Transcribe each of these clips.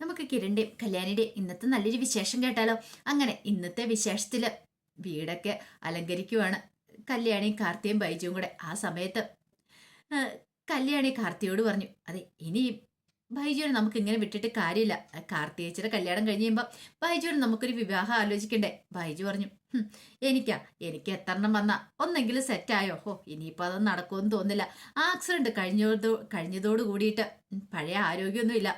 നമുക്ക് കിരണിന്റെയും കല്യാണിയുടെയും ഇന്നത്തെ നല്ലൊരു വിശേഷം കേട്ടാലോ? അങ്ങനെ ഇന്നത്തെ വിശേഷത്തിൽ വീടൊക്കെ അലങ്കരിക്കുവാണ് കല്യാണി കാർത്തിയും ബൈജുവും കൂടെ ആ സമയത്ത്. കല്യാണി കാർത്തിയോട് പറഞ്ഞു അതെ ഇനി ബൈജുവിനെ നമുക്ക് ഇങ്ങനെ വിട്ടിട്ട് കാര്യമില്ല. കാർത്തിയേച്ചിയുടെ കല്യാണം കഴിഞ്ഞ് കഴിയുമ്പോൾ ബൈജുവിന് നമുക്കൊരു വിവാഹം ആലോചിക്കണ്ടേ? ബൈജു പറഞ്ഞു "ഹും, എനിക്കാ എനിക്ക് എത്രണ്ണം വന്ന ഒന്നെങ്കിലും സെറ്റായോ ഹോ ഇനിയിപ്പോൾ അതൊന്നും നടക്കുമെന്ന് തോന്നില്ല ആക്സിഡന്റ് കഴിഞ്ഞതോ കഴിഞ്ഞതോട് കൂടിയിട്ട് പഴയ ആരോഗ്യമൊന്നുമില്ല.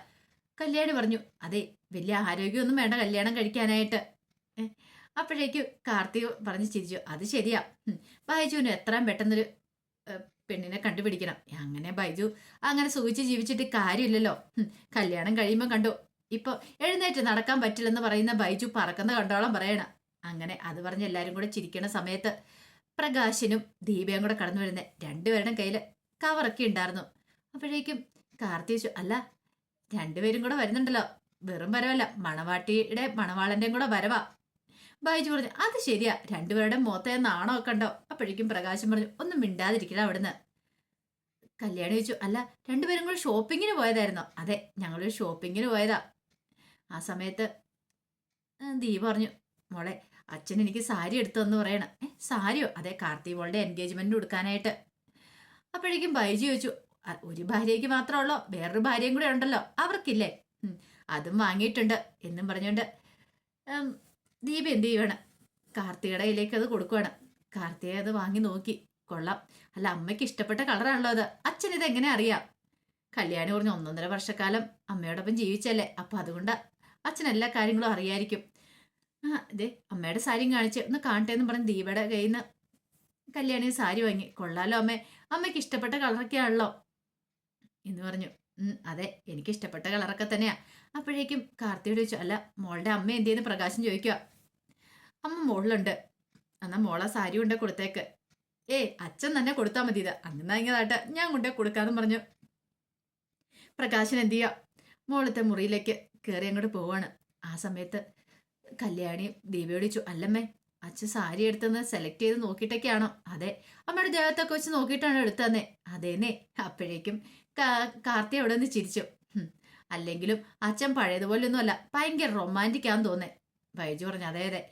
കല്യാണി പറഞ്ഞു അതെ വലിയ ആരോഗ്യമൊന്നും വേണ്ട കല്യാണം കഴിക്കാനായിട്ട്. അപ്പോഴേക്കും കാർത്തിക് പറഞ്ഞ് ചിരിച്ചു അത് ശരിയാ. ബൈജുവിന് എത്രയും പെട്ടെന്നൊരു പെണ്ണിനെ കണ്ടുപിടിക്കണം. അങ്ങനെ ബൈജു അങ്ങനെ സുഖിച്ച് ജീവിച്ചിട്ട് കാര്യമില്ലല്ലോ. കല്യാണം കഴിയുമ്പോൾ കണ്ടു. ഇപ്പോൾ എഴുന്നേറ്റ് നടക്കാൻ പറ്റില്ലെന്ന് പറയുന്ന ബൈജു പറക്കുന്ന കണ്ടോളം പറയണ. അങ്ങനെ അത് പറഞ്ഞ് എല്ലാവരും കൂടെ ചിരിക്കണ സമയത്ത് പ്രകാശനും ദീപയും കൂടെ കടന്നു വരുന്നത് രണ്ടുപേരുടെ കയ്യിൽ കവറൊക്കെ ഉണ്ടായിരുന്നു. അപ്പോഴേക്കും കാർത്തിച്ചു അല്ല രണ്ടുപേരും കൂടെ വരുന്നുണ്ടല്ലോ. വെറും വരവല്ല. മണവാട്ടിയുടെ മണവാളന്റെയും കൂടെ വരവാ. ബൈജു പറഞ്ഞു അത് ശരിയാ. രണ്ടുപേരുടെ മുഖത്തെ നാണോ കണ്ടോ? അപ്പോഴേക്കും പ്രകാശം പറഞ്ഞു ഒന്നും മിണ്ടാതിരിക്കണം അവിടുന്ന്. കല്യാണം ചോദിച്ചു അല്ല രണ്ടുപേരും കൂടെ ഷോപ്പിങ്ങിന് പോയതായിരുന്നോ? അതെ ഞങ്ങൾ ഷോപ്പിങ്ങിന് പോയതാ. ആ സമയത്ത് ദീ പറഞ്ഞു മോളെ അച്ഛൻ എനിക്ക് സാരി എടുത്തെന്ന് പറയണം. ഏ സാരിയോ? അതെ കാർത്തി മോളുടെ എൻഗേജ്മെന്റ് കൊടുക്കാനായിട്ട് അപ്പോഴേക്കും ബൈജു ചോദിച്ചു "അ, ഒരു ഭാര്യയ്ക്ക് മാത്രമുള്ളോ വേറൊരു ഭാര്യയും കൂടെ ഉണ്ടല്ലോ. അവർക്കില്ലേ? അതും വാങ്ങിയിട്ടുണ്ട്. എന്നും പറഞ്ഞുകൊണ്ട് ദീപ എന്ത് ചെയ്യുവാണ്? കാർത്തികയുടെ കയ്യിലേക്ക് അത് കൊടുക്കുവാണ്. കാർത്തിക അത് വാങ്ങി നോക്കി. കൊള്ളാം. അല്ല അമ്മയ്ക്ക് ഇഷ്ടപ്പെട്ട കളറാണല്ലോ അത്. അച്ഛൻ ഇത് എങ്ങനെ അറിയാം? കല്യാണി കുറഞ്ഞ ഒന്നൊന്നര വർഷക്കാലം അമ്മയോടൊപ്പം ജീവിച്ചല്ലേ. അപ്പൊ അതുകൊണ്ട് അച്ഛൻ എല്ലാ കാര്യങ്ങളും അറിയായിരിക്കും. ആ അമ്മയുടെ സാരിയും കാണിച്ച് ഒന്ന് കാണട്ടെ എന്ന് പറഞ്ഞ് ദീപയുടെ കയ്യിൽ നിന്ന് കല്യാണി സാരി വാങ്ങി. കൊള്ളാലോ അമ്മേ. അമ്മയ്ക്ക് ഇഷ്ടപ്പെട്ട കളറൊക്കെ ആണല്ലോ എന്ന് പറഞ്ഞു. അതെ എനിക്ക് ഇഷ്ടപ്പെട്ട കളറൊക്കെ തന്നെയാ. അപ്പോഴേക്കും കാർത്തിയോട് ചോദിച്ചു അല്ല മോളുടെ അമ്മ എന്തെയ്ന്ന് പ്രകാശം ചോദിക്കുക അമ്മ മോളിലുണ്ട്. എന്നാ മോളെ സാരി കൊണ്ടേ കൊടുത്തേക്ക്. ഏ അച്ഛൻ തന്നെ കൊടുത്താൽ മതി ഇത്. അങ്ങനെ ഞാൻ കൊണ്ടേ കൊടുക്കാന്ന് പറഞ്ഞു. പ്രകാശൻ എന്ത് ചെയ്യുക മോളത്തെ മുറിയിലേക്ക് കയറി അങ്ങോട്ട് പോവാണ്. ആ സമയത്ത് കല്യാണി ദേവിയോട് ചോദിച്ചു അല്ലമ്മേ അച്ഛൻ സാരി എടുത്തെന്ന് സെലക്ട് ചെയ്ത് നോക്കിയിട്ടൊക്കെയാണോ? അതെ അമ്മയുടെ ദേഹത്തൊക്കെ വെച്ച് നോക്കിയിട്ടാണ് എടുത്തന്നെ. അതേനെ അപ്പോഴേക്കും കാർത്തി അവിടെ നിന്ന് ചിരിച്ചു. "ഹും, അല്ലെങ്കിലും അച്ഛൻ പഴയതുപോലെയൊന്നും അല്ല ഭയങ്കര റൊമാന്റിക് ആണെന്ന് തോന്നേ. ബൈജു പറഞ്ഞു അതെ അതെ.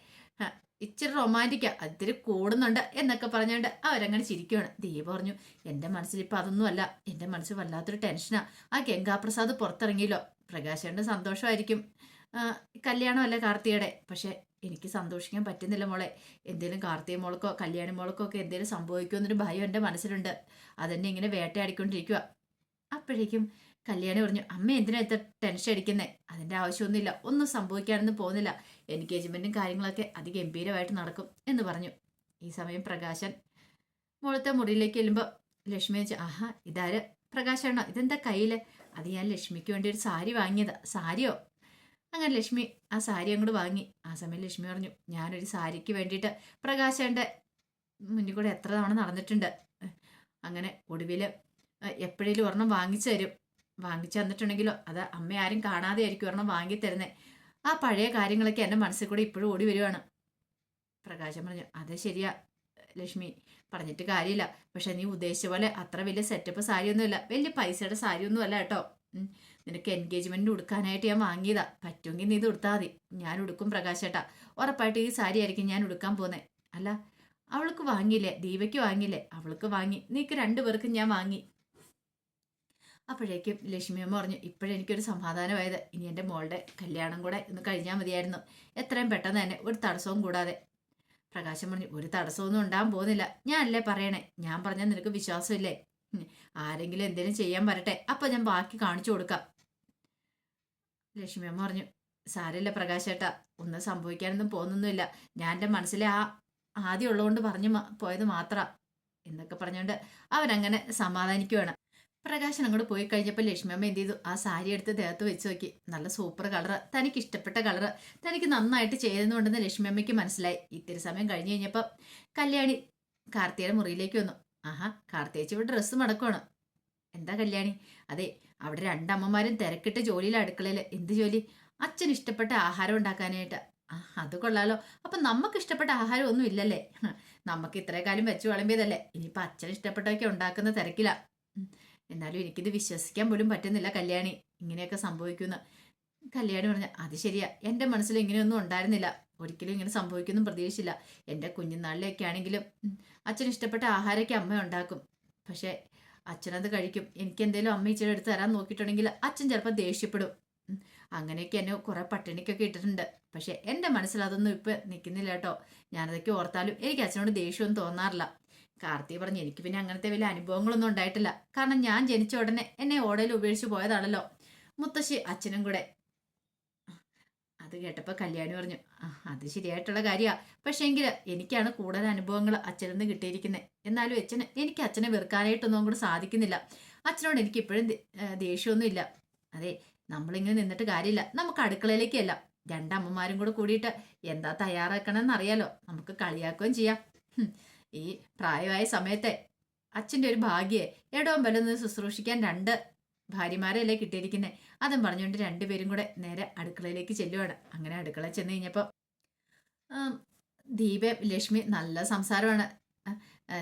ഇച്ചിരി റൊമാന്റിക്കാ. അതിരി കൂടുന്നുണ്ട് എന്നൊക്കെ പറഞ്ഞുകൊണ്ട് അവരങ്ങനെ ചിരിക്കുകയാണ് ദീപ പറഞ്ഞു എന്റെ മനസ്സിൽ ഇപ്പം അതൊന്നും അല്ല എന്റെ മനസ്സിൽ വല്ലാത്തൊരു ടെൻഷനാ. ആ ഗംഗാപ്രസാദ് പുറത്തിറങ്ങിയല്ലോ. പ്രകാശേണ്ട സന്തോഷമായിരിക്കും. കല്യാണമല്ല കാർത്തിയുടെ? പക്ഷേ എനിക്ക് സന്തോഷിക്കാൻ പറ്റുന്നില്ല മോളെ. എന്തേലും കാർത്തിക മോൾക്കോ കല്യാണി മോൾക്കോ ഒക്കെ എന്തേലും സംഭവിക്കുമെന്നൊരു ഭയം എന്റെ മനസ്സിലുണ്ട്. അതെന്നെ ഇങ്ങനെ വേട്ടയാടിക്കൊണ്ടിരിക്കുക അപ്പോഴേക്കും കല്യാണി പറഞ്ഞു അമ്മ എന്തിനാ ഇത്ര ടെൻഷൻ അടിക്കുന്നേ? അതിന്റെ ആവശ്യമൊന്നുമില്ല. ഒന്നും സംഭവിക്കാനൊന്നും പോകുന്നില്ല. എൻഗേജ്മെന്റും കാര്യങ്ങളൊക്കെ അതിഗംഭീരമായിട്ട് നടക്കും എന്ന് പറഞ്ഞു. ഈ സമയം പ്രകാശൻ മുളത്തെ മുറിയിലേക്ക് ചെല്ലുമ്പോൾ ലക്ഷ്മി വെച്ച് ആഹാ ഇതാര്? പ്രകാശാണോ? ഇതെന്താ കയ്യിൽ? അത് ഞാൻ ലക്ഷ്മിക്ക് വേണ്ടി ഒരു സാരി വാങ്ങിയതാ. സാരിയോ? അങ്ങനെ ലക്ഷ്മി ആ സാരി അങ്ങോട്ട് വാങ്ങി. ആ സമയം ലക്ഷ്മി പറഞ്ഞു ഞാനൊരു സാരിക്ക് വേണ്ടിയിട്ട് പ്രകാശന്റെ മുന്നിൽ കൂടെ എത്ര തവണ നടന്നിട്ടുണ്ട്. അങ്ങനെ ഒടുവിൽ എപ്പോഴേലും ഒരെണ്ണം വാങ്ങിച്ചു തരും. വാങ്ങിച്ചു തന്നിട്ടുണ്ടെങ്കിലോ അത് അമ്മ ആരും കാണാതെ ആയിരിക്കും ഒരെണ്ണം വാങ്ങി തരുന്നത് ആ പഴയ കാര്യങ്ങളൊക്കെ എന്റെ മനസ്സിൽ കൂടെ ഇപ്പോഴും ഓടി വരുവാണ്. പ്രകാശം പറഞ്ഞു അത് ശരിയാ ലക്ഷ്മി. പറഞ്ഞിട്ട് കാര്യമില്ല. പക്ഷെ നീ ഉദ്ദേശിച്ച പോലെ അത്ര വലിയ സെറ്റപ്പ് സാരിയൊന്നുമില്ല. വലിയ പൈസയുടെ സാരിയൊന്നും അല്ല കേട്ടോ. നിനക്ക് എൻഗേജ്മെന്റ് ഉടുക്കാനായിട്ട് ഞാൻ വാങ്ങിയതാ. പറ്റുമെങ്കിൽ നീ ഇത് ഉടുത്താൽ മതി. ഞാൻ ഉടുക്കും പ്രകാശേട്ടാ ഉറപ്പായിട്ട് ഈ സാരി ആയിരിക്കും ഞാൻ ഉടുക്കാൻ പോന്നെ അല്ല അവൾക്ക് വാങ്ങിയില്ലേ? ദീപയ്ക്ക് വാങ്ങിയില്ലേ? അവൾക്ക് വാങ്ങി. നീക്ക് രണ്ടു പേർക്കും ഞാൻ വാങ്ങി. അപ്പോഴേക്കും ലക്ഷ്മിയമ്മ പറഞ്ഞു ഇപ്പോഴെനിക്കൊരു സമാധാനമായത് ഇനി എന്റെ മോളുടെ കല്യാണം കൂടെ ഒന്ന് കഴിഞ്ഞാൽ മതിയായിരുന്നു. എത്രയും പെട്ടെന്ന് തന്നെ ഒരു തടസ്സവും കൂടാതെ. പ്രകാശം പറഞ്ഞു ഒരു തടസ്സമൊന്നും ഉണ്ടാകാൻ പോകുന്നില്ല. ഞാനല്ലേ പറയണേ? ഞാൻ പറഞ്ഞാൽ നിനക്ക് വിശ്വാസമില്ലേ? ആരെങ്കിലും എന്തെങ്കിലും ചെയ്യാൻ വരട്ടെ. അപ്പം ഞാൻ ബാക്കി കാണിച്ചു കൊടുക്കാം. ലക്ഷ്മിയമ്മ പറഞ്ഞു സാരമില്ല പ്രകാശേട്ടാ ഒന്നും സംഭവിക്കാനൊന്നും പോകുന്നൊന്നുമില്ല. ഞാൻ എന്റെ മനസ്സിലെ ആ ആദ്യം ഉള്ളതുകൊണ്ട് പറഞ്ഞു പോയത് മാത്ര. എന്നൊക്കെ പറഞ്ഞുകൊണ്ട് അവനങ്ങനെ സമാധാനിക്കുവാണ്. പ്രകാശൻ അങ്ങോട്ട് പോയി കഴിഞ്ഞപ്പോൾ ലക്ഷ്മി അമ്മ എന്ത് ചെയ്തു? ആ സാരി എടുത്ത് ദേഹത്ത് വെച്ച് നോക്കി. നല്ല സൂപ്പർ കളറ് തനിക്ക് ഇഷ്ടപ്പെട്ട കളറ് തനിക്ക് നന്നായിട്ട് ചേരുന്നുണ്ടെന്ന് ലക്ഷ്മി അമ്മയ്ക്ക് മനസ്സിലായി. ഇത്തിരി സമയം കഴിഞ്ഞ് കഴിഞ്ഞപ്പോൾ കല്യാണി കാർത്തിയുടെ മുറിയിലേക്ക് വന്നു. ആഹാ കാർത്തിയേച്ചി ഇവിടെ ഡ്രസ്സ് മടക്കുവാണ്. എന്താ കല്യാണി? അതെ അവിടെ രണ്ടമ്മമാരും തിരക്കിട്ട് ജോലിയിൽ അടുക്കളയിൽ എന്ത് ജോലി? അച്ഛൻ ഇഷ്ടപ്പെട്ട ആഹാരം ഉണ്ടാക്കാനായിട്ട്. ആ അത് കൊള്ളാലോ. അപ്പം നമുക്ക് ഇഷ്ടപ്പെട്ട ആഹാരം ഒന്നും ഇല്ലല്ലേ? നമുക്ക് ഇത്രേ കാലം വെച്ച് വിളമ്പിയതല്ലേ? ഇനിയിപ്പോൾ അച്ഛൻ ഇഷ്ടപ്പെട്ടൊക്കെ ഉണ്ടാക്കുന്ന തിരക്കില്ല എന്നാലും എനിക്കിത് വിശ്വസിക്കാൻ പോലും പറ്റുന്നില്ല കല്യാണി. ഇങ്ങനെയൊക്കെ സംഭവിക്കുന്ന കല്യാണി പറഞ്ഞ അത് ശരിയാ. എന്റെ മനസ്സിൽ ഇങ്ങനെയൊന്നും ഉണ്ടായിരുന്നില്ല. ഒരിക്കലും ഇങ്ങനെ സംഭവിക്കുന്നു പ്രതീക്ഷിച്ചില്ല. എന്റെ കുഞ്ഞുനാളിലേക്ക് ആണെങ്കിലും അച്ഛൻ ഇഷ്ടപ്പെട്ട ആഹാരമൊക്കെ അമ്മ ഉണ്ടാക്കും. പക്ഷേ അച്ഛനത് കഴിക്കും. എനിക്ക് എന്തെങ്കിലും അമ്മ ഇച്ചിരി എടുത്ത് തരാൻ നോക്കിയിട്ടുണ്ടെങ്കിൽ അച്ഛൻ ചിലപ്പോൾ ദേഷ്യപ്പെടും. അങ്ങനെയൊക്കെ എന്നെ കുറെ പട്ടിണിക്കൊക്കെ ഇട്ടിട്ടുണ്ട്. പക്ഷെ എന്റെ മനസ്സിൽ അതൊന്നും ഇപ്പം നിൽക്കുന്നില്ല കേട്ടോ. ഞാനതൊക്കെ ഓർത്താലും എനിക്ക് അച്ഛനോട് ദേഷ്യമൊന്നും തോന്നാറില്ല. കാർത്തി പറഞ്ഞു എനിക്ക് പിന്നെ അങ്ങനത്തെ വലിയ അനുഭവങ്ങളൊന്നും ഉണ്ടായിട്ടില്ല. കാരണം ഞാൻ ജനിച്ച ഉടനെ എന്നെ ഓടയിൽ ഉപേക്ഷിച്ച് പോയതാണല്ലോ. മുത്തശ്ശി അച്ഛനും കൂടെ അത് കേട്ടപ്പോൾ കല്യാണി പറഞ്ഞു "ആ, അത് ശരിയായിട്ടുള്ള കാര്യമാണ് പക്ഷേ എങ്കിൽ എനിക്കാണ് കൂടുതൽ അനുഭവങ്ങൾ അച്ഛനിൽ നിന്ന് കിട്ടിയിരിക്കുന്നത് എന്നാലും അച്ഛന് എനിക്ക് അച്ഛനെ വെറുക്കാനായിട്ടൊന്നും കൂടെ സാധിക്കുന്നില്ല. അച്ഛനോട് എനിക്ക് ഇപ്പോഴും ദേഷ്യമൊന്നും ഇല്ല അതെ നമ്മളിങ്ങനെ നിന്നിട്ട് കാര്യമില്ല. നമുക്ക് അടുക്കളയിലേക്കല്ല രണ്ടമ്മമാരും കൂടെ കൂടിയിട്ട് എന്താ തയ്യാറാക്കണമെന്ന് അറിയാലോ നമുക്ക് കളിയാക്കുകയും ചെയ്യാം. ഈ പ്രായമായ സമയത്തെ അച്ഛന്റെ ഒരു ഭാഗ്യെ എടവും ബലൊന്ന് ശുശ്രൂഷിക്കാൻ രണ്ട് ഭാര്യമാരെയല്ലേ കിട്ടിയിരിക്കുന്നത് അതും പറഞ്ഞുകൊണ്ട് രണ്ടുപേരും കൂടെ നേരെ അടുക്കളയിലേക്ക് ചെല്ലുവാണ്. അങ്ങനെ അടുക്കള ചെന്ന് കഴിഞ്ഞപ്പോൾ ദീപ ലക്ഷ്മി നല്ല സംസാരമാണ്.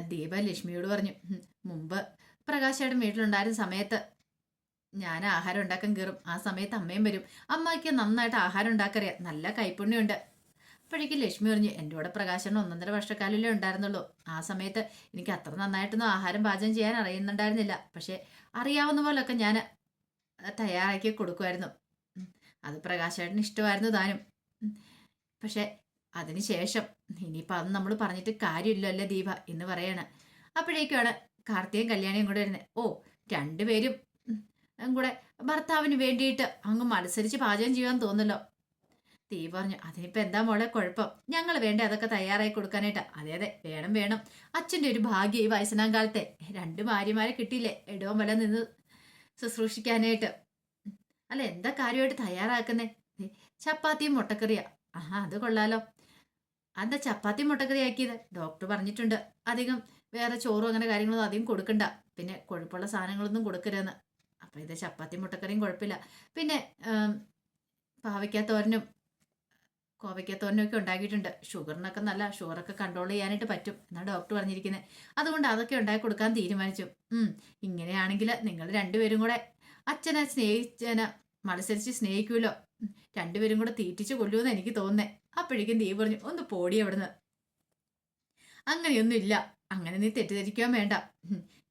ദീപ ലക്ഷ്മിയോട് പറഞ്ഞു "ഉം, മുമ്പ് പ്രകാശയുടെ വീട്ടിലുണ്ടായിരുന്ന സമയത്ത് ഞാൻ ആഹാരം ഉണ്ടാക്കാൻ കയറും. ആ സമയത്ത് അമ്മയും വരും. അമ്മയ്ക്ക് നന്നായിട്ട് ആഹാരം ഉണ്ടാക്കറിയാം. നല്ല കൈപ്പുണ്യമുണ്ട്. അപ്പോഴേക്കും ലക്ഷ്മി പറഞ്ഞു എന്റെ കൂടെ പ്രകാശനം ഒന്നൊന്നര വർഷക്കാലല്ലേ ഉണ്ടായിരുന്നുള്ളൂ. ആ സമയത്ത് എനിക്ക് അത്ര നന്നായിട്ടൊന്നും ആഹാരം പാചകം ചെയ്യാൻ അറിയുന്നുണ്ടായിരുന്നില്ല. പക്ഷേ അറിയാവുന്ന പോലൊക്കെ ഞാൻ തയ്യാറാക്കി കൊടുക്കുമായിരുന്നു. അത് പ്രകാശേട്ടന് ഇഷ്ടമായിരുന്നു താനും. പക്ഷെ പക്ഷേ അതിന് ശേഷം ഇനിയിപ്പോൾ അത് നമ്മൾ പറഞ്ഞിട്ട് കാര്യമില്ലല്ലോ ദീപ എന്ന് പറയാണ്. അപ്പോഴേക്കുമാണ് കാർത്തികയും കല്യാണിയും കൂടെ വരുന്നത്. ഓ രണ്ടുപേരും കൂടെ ഭർത്താവിന് വേണ്ടിയിട്ട് അങ്ങ് മത്സരിച്ച് പാചകം ചെയ്യാൻ തോന്നല്ലോ തീ പറഞ്ഞു. അതിനിപ്പോ എന്താ മോളെ കുഴപ്പം? ഞങ്ങൾ വേണ്ടേ അതൊക്കെ തയ്യാറായി കൊടുക്കാനായിട്ട്? അതെ അതെ. വേണം വേണം. അച്ഛന്റെ ഒരു ഭാഗ്യം ഈ വയസ്സനാം കാലത്തെ. രണ്ട് ഭാര്യമാരെ കിട്ടിയില്ലേ എടവും വല നിന്ന് ശുശ്രൂഷിക്കാനായിട്ട്. അല്ല എന്താ കാര്യമായിട്ട് തയ്യാറാക്കുന്നേ? ചപ്പാത്തിയും മുട്ടക്കറിയാ. ആഹാ അത് കൊള്ളാലോ. അതെന്താ ചപ്പാത്തി മുട്ടക്കറി ആക്കിയത്? ഡോക്ടർ പറഞ്ഞിട്ടുണ്ട്. അധികം വേറെ ചോറും അങ്ങനെ കാര്യങ്ങളൊന്നും അധികം കൊടുക്കണ്ട. പിന്നെ കൊഴുപ്പുള്ള സാധനങ്ങളൊന്നും കൊടുക്കരുതെന്ന്. അപ്പം ഇത് ചപ്പാത്തി മുട്ടക്കറിയും കുഴപ്പമില്ല. പിന്നെ പാവയ്ക്കാത്തോരനും കോവയ്ക്കാത്തോരനും ഒക്കെ ഉണ്ടാക്കിയിട്ടുണ്ട്. ഷുഗറിനൊക്കെ നല്ല ഷുഗറൊക്കെ കൺട്രോൾ ചെയ്യാനായിട്ട് പറ്റും എന്നാണ് ഡോക്ടർ പറഞ്ഞിരിക്കുന്നത് അതുകൊണ്ട് അതൊക്കെ ഉണ്ടാക്കി കൊടുക്കാൻ തീരുമാനിച്ചു. ഇങ്ങനെയാണെങ്കിൽ നിങ്ങൾ രണ്ടുപേരും കൂടെ അച്ഛനെ സ്നേഹിച്ചനെ മത്സരിച്ച് സ്നേഹിക്കുമല്ലോ. രണ്ടുപേരും കൂടെ തീറ്റിച്ച് കൊല്ലുമെന്ന് എനിക്ക് തോന്നുന്നേ. അപ്പോഴേക്കും ദീപ് പറഞ്ഞു ഒന്ന് പോടി അവിടുന്ന്. അങ്ങനെയൊന്നുമില്ല. അങ്ങനെ നീ തെറ്റിദ്ധരിക്കാൻ വേണ്ട.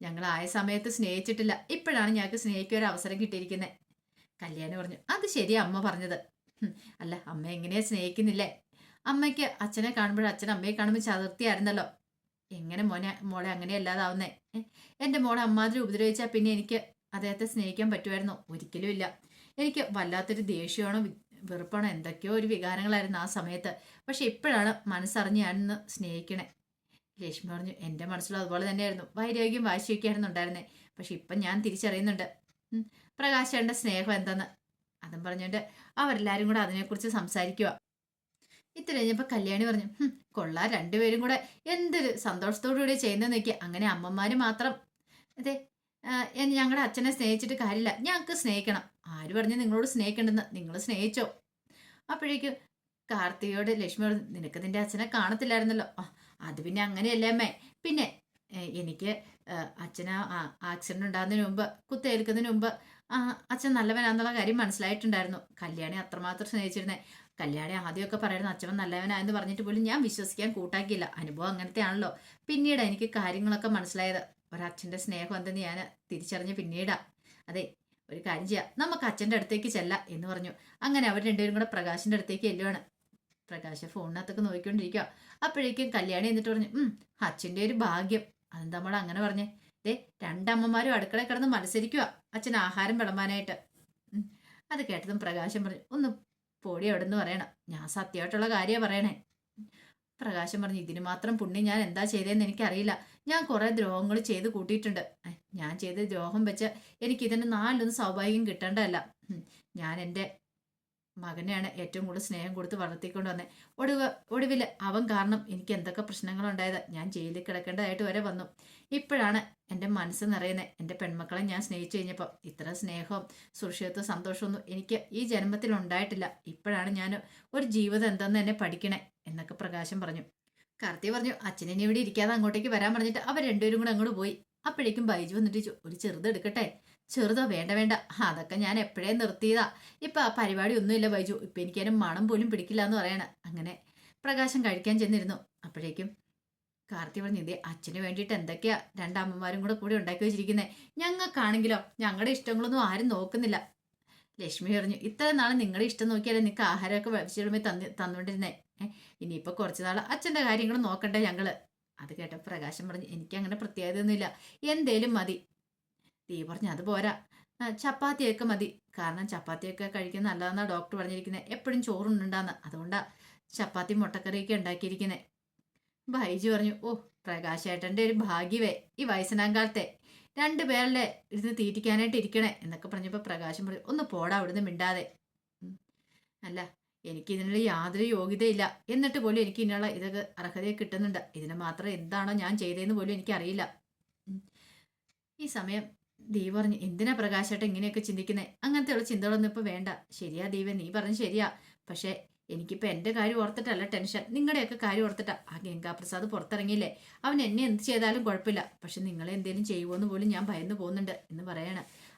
ഞങ്ങൾ ആയ സമയത്ത് സ്നേഹിച്ചിട്ടില്ല. ഇപ്പോഴാണ് ഞങ്ങൾക്ക് സ്നേഹിക്കാൻ ഒരു അവസരം കിട്ടിയിരിക്കുന്നത് കല്യാണി പറഞ്ഞു അത് ശരിയാ അമ്മ പറഞ്ഞത്. അല്ല അമ്മ എങ്ങനെയാ സ്നേഹിക്കുന്നില്ലേ? അമ്മയ്ക്ക് അച്ഛനെ കാണുമ്പോൾ അച്ഛൻ അമ്മയെ കാണുമ്പോൾ ചതുർത്തിയായിരുന്നല്ലോ എങ്ങനെ മോനെ മോളെ അങ്ങനെ അല്ലാതാവുന്നേ? എന്റെ മോളെ അമ്മാതിരി ഉപദ്രവിച്ചാൽ പിന്നെ എനിക്ക് അദ്ദേഹത്തെ സ്നേഹിക്കാൻ പറ്റുമായിരുന്നോ? ഒരിക്കലും ഇല്ല. എനിക്ക് വല്ലാത്തൊരു ദേഷ്യമാണോ വെറുപ്പാണോ എന്തൊക്കെയോ ഒരു വികാരങ്ങളായിരുന്നു ആ സമയത്ത്. പക്ഷെ ഇപ്പോഴാണ് മനസ്സറിഞ്ഞ് ഞാനിന്ന് സ്നേഹിക്കണേ. ലക്ഷ്മി പറഞ്ഞു എന്റെ മനസ്സിലും അതുപോലെ തന്നെയായിരുന്നു. വൈരാഗ്യം വാശിയൊക്കെ ആയിരുന്നു ഉണ്ടായിരുന്നേ. പക്ഷെ ഇപ്പം ഞാൻ തിരിച്ചറിയുന്നുണ്ട്. പ്രകാശേണ്ട സ്നേഹം എന്തെന്ന്? അതും പറഞ്ഞുകൊണ്ട് അവരെല്ലാരും കൂടെ അതിനെക്കുറിച്ച് സംസാരിക്കുക ഇത്ര കഴിഞ്ഞപ്പോൾ കല്യാണി പറഞ്ഞു കൊള്ളാ രണ്ടുപേരും കൂടെ എന്തൊരു സന്തോഷത്തോടു കൂടി ചെയ്യുന്നതെന്ന് നോക്കി അങ്ങനെ അമ്മമാര് മാത്രം. അതെ ഞങ്ങളുടെ അച്ഛനെ സ്നേഹിച്ചിട്ട് കാര്യമില്ല ഞങ്ങൾക്ക് സ്നേഹിക്കണം. ആര് പറഞ്ഞു നിങ്ങളോട് സ്നേഹിക്കണ്ടെന്ന്? നിങ്ങൾ സ്നേഹിച്ചോ? അപ്പോഴേക്കും കാർത്തികയോട് ലക്ഷ്മി പറഞ്ഞു നിനക്ക് നിന്റെ അച്ഛനെ കാണത്തില്ലായിരുന്നല്ലോ. അത് പിന്നെ അങ്ങനെയല്ലേ അമ്മേ? പിന്നെ എനിക്ക് അച്ഛന് ആക്സിഡന്റ് ഉണ്ടാകുന്നതിന് മുമ്പ് കുത്തേൽക്കുന്നതിന് മുമ്പ് ആ, അച്ഛൻ നല്ലവനാന്നുള്ള കാര്യം മനസ്സിലായിട്ടുണ്ടായിരുന്നു. കല്യാണി അത്രമാത്രം സ്നേഹിച്ചിരുന്നേ. കല്യാണി ആദ്യമൊക്കെ പറയുന്നത് അച്ഛൻ നല്ലവനായെന്ന് പറഞ്ഞിട്ട് പോലും ഞാൻ വിശ്വസിക്കാൻ കൂട്ടാക്കിയില്ല. അനുഭവം അങ്ങനത്തെ ആണല്ലോ പിന്നീട് എനിക്ക് കാര്യങ്ങളൊക്കെ മനസ്സിലായത്. ഒരച്ഛന്റെ സ്നേഹം എന്തെന്ന് ഞാൻ തിരിച്ചറിഞ്ഞ് പിന്നീടാ. അതെ ഒരു കാര്യം ചെയ്യാം. നമുക്ക് അച്ഛന്റെ അടുത്തേക്ക് ചെല്ലാം എന്ന് പറഞ്ഞു. അങ്ങനെ അവർ രണ്ടുപേരും കൂടെ പ്രകാശിന്റെ അടുത്തേക്ക് ചെല്ലുവാണ്. പ്രകാശ് ഫോണിനകത്തൊക്കെ നോക്കിക്കൊണ്ടിരിക്കുക അപ്പോഴേക്കും കല്യാണി എന്നിട്ട് പറഞ്ഞു അച്ഛന്റെ ഒരു ഭാഗ്യം. അതെന്താ നമ്മൾ അങ്ങനെ പറഞ്ഞേ? ദേ രണ്ടമ്മമാരും അടുക്കളയിൽ കിടന്ന് മത്സരിക്കുക അച്ഛൻ ആഹാരം വിളമ്പാനായിട്ട്. അത് കേട്ടതും പ്രകാശം പറഞ്ഞു ഒന്ന് പൊടി അവിടെ നിന്ന് പറയണം. ഞാൻ സത്യമായിട്ടുള്ള കാര്യമാണ് പറയണേ. പ്രകാശം പറഞ്ഞു ഇതിന് മാത്രം പുണ്യം ഞാൻ എന്താ ചെയ്തതെന്ന് എനിക്കറിയില്ല. ഞാൻ കുറേ ദ്രോഹങ്ങൾ ചെയ്ത് കൂട്ടിയിട്ടുണ്ട്. ഞാൻ ചെയ്ത ദ്രോഹം വെച്ച് എനിക്ക് ഇതിന് നാലൊന്നും സൗഭാഗ്യം കിട്ടേണ്ടതല്ല. ഞാൻ എന്റെ മകനെയാണ് ഏറ്റവും കൂടുതൽ സ്നേഹം കൊടുത്ത് വളർത്തിക്കൊണ്ട് വന്നത് ഒടുവ് ഒടുവിൽ അവൻ കാരണം എനിക്ക് എന്തൊക്കെ പ്രശ്നങ്ങളുണ്ടായത് ഞാൻ ജയിലിൽ കിടക്കേണ്ടതായിട്ട് വരെ വന്നു. ഇപ്പോഴാണ് എന്റെ മനസ്സ് നിറയുന്നത് എന്റെ പെൺമക്കളെ ഞാൻ സ്നേഹിച്ചു കഴിഞ്ഞപ്പോൾ ഇത്ര സ്നേഹവും സുരക്ഷിതത്വം സന്തോഷമൊന്നും എനിക്ക് ഈ ജന്മത്തിൽ ഉണ്ടായിട്ടില്ല. ഇപ്പോഴാണ് ഞാൻ ഒരു ജീവിതം എന്തെന്ന് എന്നെ പഠിക്കണേ എന്നൊക്കെ പ്രകാശം പറഞ്ഞു. കാർത്തി പറഞ്ഞു അച്ഛനെ ഇവിടെ ഇരിക്കാതെ അങ്ങോട്ടേക്ക് വരാൻ പറഞ്ഞിട്ട് അവർ രണ്ടുപേരും കൂടെ അങ്ങോട്ട് പോയി. അപ്പോഴേക്കും ബൈജു വന്നിട്ട് ഒരു ചെറുത് എടുക്കട്ടെ. ചെറുതോ വേണ്ട വേണ്ട. അതൊക്കെ ഞാൻ എപ്പോഴേ നിർത്തിയതാ. ഇപ്പൊ ആ പരിപാടി ഒന്നുമില്ല ബൈജു. ഇപ്പൊ എനിക്കതിന് മണം പോലും പിടിക്കില്ല എന്ന് പറയണ. അങ്ങനെ പ്രകാശം കഴിക്കാൻ ചെന്നിരുന്നു. അപ്പോഴേക്കും കാർത്തി പറഞ്ഞു ഇതേ അച്ഛന് വേണ്ടിയിട്ട് എന്തൊക്കെയാ രണ്ടമ്മമാരും കൂടെ കൂടി ഉണ്ടാക്കി വെച്ചിരിക്കുന്നത് ഞങ്ങൾക്കാണെങ്കിലോ? ഞങ്ങളുടെ ഇഷ്ടങ്ങളൊന്നും ആരും നോക്കുന്നില്ല. ലക്ഷ്മി പറഞ്ഞു ഇത്ര നാൾ നിങ്ങളുടെ ഇഷ്ടം നോക്കിയാലേ നിങ്ങൾക്ക് ആഹാരമൊക്കെ വെച്ചിടുമ്പോൾ തന്നു തന്നുകൊണ്ടിരുന്നേ ഇനിയിപ്പോൾ കുറച്ച് നാൾ അച്ഛന്റെ കാര്യങ്ങൾ നോക്കണ്ടേ ഞങ്ങൾ? അത് കേട്ട പ്രകാശം പറഞ്ഞു എനിക്ക് അങ്ങനെ പ്രത്യേകതയൊന്നുമില്ല. എന്തേലും മതി. തീ പറഞ്ഞു അത് പോരാ. ചപ്പാത്തിയൊക്കെ മതി. കാരണം ചപ്പാത്തിയൊക്കെ കഴിക്കുന്ന നല്ലതെന്നാണ് ഡോക്ടർ പറഞ്ഞിരിക്കുന്നത് എപ്പോഴും ചോറുണ്ടാന്ന് അതുകൊണ്ടാ ചപ്പാത്തി മുട്ടക്കറിയൊക്കെ ഉണ്ടാക്കിയിരിക്കുന്നത് ബൈജു പറഞ്ഞു ഓ പ്രകാശേട്ടന്റെ ഒരു ഭാഗ്യവേ ഈ വയസ്സനാങ്കാലത്തെ. രണ്ടു പേരല്ലേ ഇരുന്ന് തീറ്റിക്കാനായിട്ട് ഇരിക്കണേ എന്നൊക്കെ പറഞ്ഞപ്പോൾ പ്രകാശം പറഞ്ഞു ഒന്ന് പോടാ അവിടുന്ന് മിണ്ടാതെ. അല്ല എനിക്ക് ഇതിനുള്ള യാതൊരു യോഗ്യതയില്ല. എന്നിട്ട് പോലും എനിക്ക് ഇതിനുള്ള ഇതൊക്കെ അർഹതയെ കിട്ടുന്നുണ്ട്. ഇതിന് മാത്രം എന്താണോ ഞാൻ ചെയ്തതെന്ന് പോലും എനിക്കറിയില്ല. ഈ സമയം ദീപ് പറഞ്ഞു എന്തിനാ പ്രകാശായിട്ട് ഇങ്ങനെയൊക്കെ ചിന്തിക്കുന്നത് അങ്ങനത്തെയുള്ള ചിന്തകളൊന്നും ഇപ്പോൾ വേണ്ട. ശരിയാ ദീപ നീ പറഞ്ഞു ശരിയാ. പക്ഷേ എനിക്കിപ്പോൾ എന്റെ കാര്യം ഓർത്തിട്ടല്ല ടെൻഷൻ. നിങ്ങളുടെയൊക്കെ കാര്യം ഓർത്തിട്ടാ. ആ ഗംഗാപ്രസാദ് പുറത്തിറങ്ങിയില്ലേ? അവൻ എന്നെ എന്ത് ചെയ്താലും കുഴപ്പമില്ല. പക്ഷെ നിങ്ങളെ എന്തെങ്കിലും ചെയ്യുവോന്ന് പോലും ഞാൻ ഭയന്നു പോകുന്നുണ്ട് എന്ന് പറയാണ്.